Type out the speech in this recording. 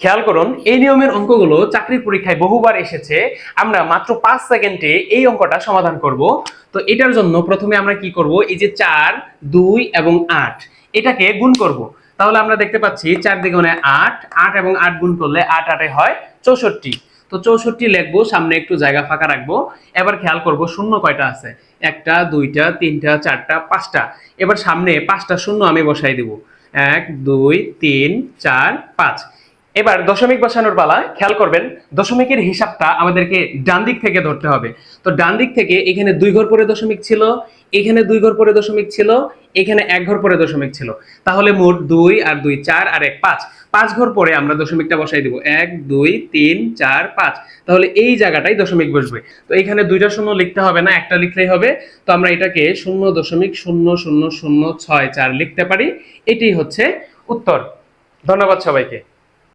খেয়াল করুন, এই নিয়মের অঙ্কগুলো চাকরির পরীক্ষায় বহুবার এসেছে। আমরা মাত্র পাঁচ সেকেন্ডে এই অঙ্কটা সমাধান করব। তো এটার জন্য প্রথমে আমরা কি করব? এই যে চার, দুই এবং আট, এটাকে গুণ করব। তাহলে আমরা দেখতে পাচ্ছি চার দ্বিগুণে আট আট এবং আট গুণ করলে আট আটে হয় চৌষট্টি। তো চৌষট্টি লিখব, সামনে একটু জায়গা ফাঁকা রাখব। এবার খেয়াল করব শূন্য কয়টা আছে? একটা, দুইটা, তিনটা, চারটা, পাঁচটা। এবার সামনে পাঁচটা শূন্য আমি বসাই দেব। এক, দুই, তিন, চার, পাঁচ। এবার দশমিক বসানোর পালা, খেয়াল করবেন, দশমিকের হিসাবটা আমাদেরকে ডান দিক থেকে ধরতে হবে। তো ডান দিক থেকে এখানে দুই ঘর পরে দশমিক ছিল, এখানে দুই ঘর পরে দশমিক ছিল, এখানে এক ঘর পরে দশমিক ছিল। তাহলে মোট দুই আর দুই চার আর এক পাঁচ। পাঁচ ঘর পরে আমরা দশমিকটা বসাই দিব। এক, দুই, তিন, চার, পাঁচ। তাহলে এই জায়গাটাই দশমিক বসবে। তো এখানে দুইটা শূন্য লিখতে হবে না, একটা লিখলেই হবে। তো আমরা এটাকে শূন্য দশমিক শূন্য শূন্য শূন্য ছয় চার লিখতে পারি। এটি হচ্ছে উত্তর। ধন্যবাদ সবাইকে।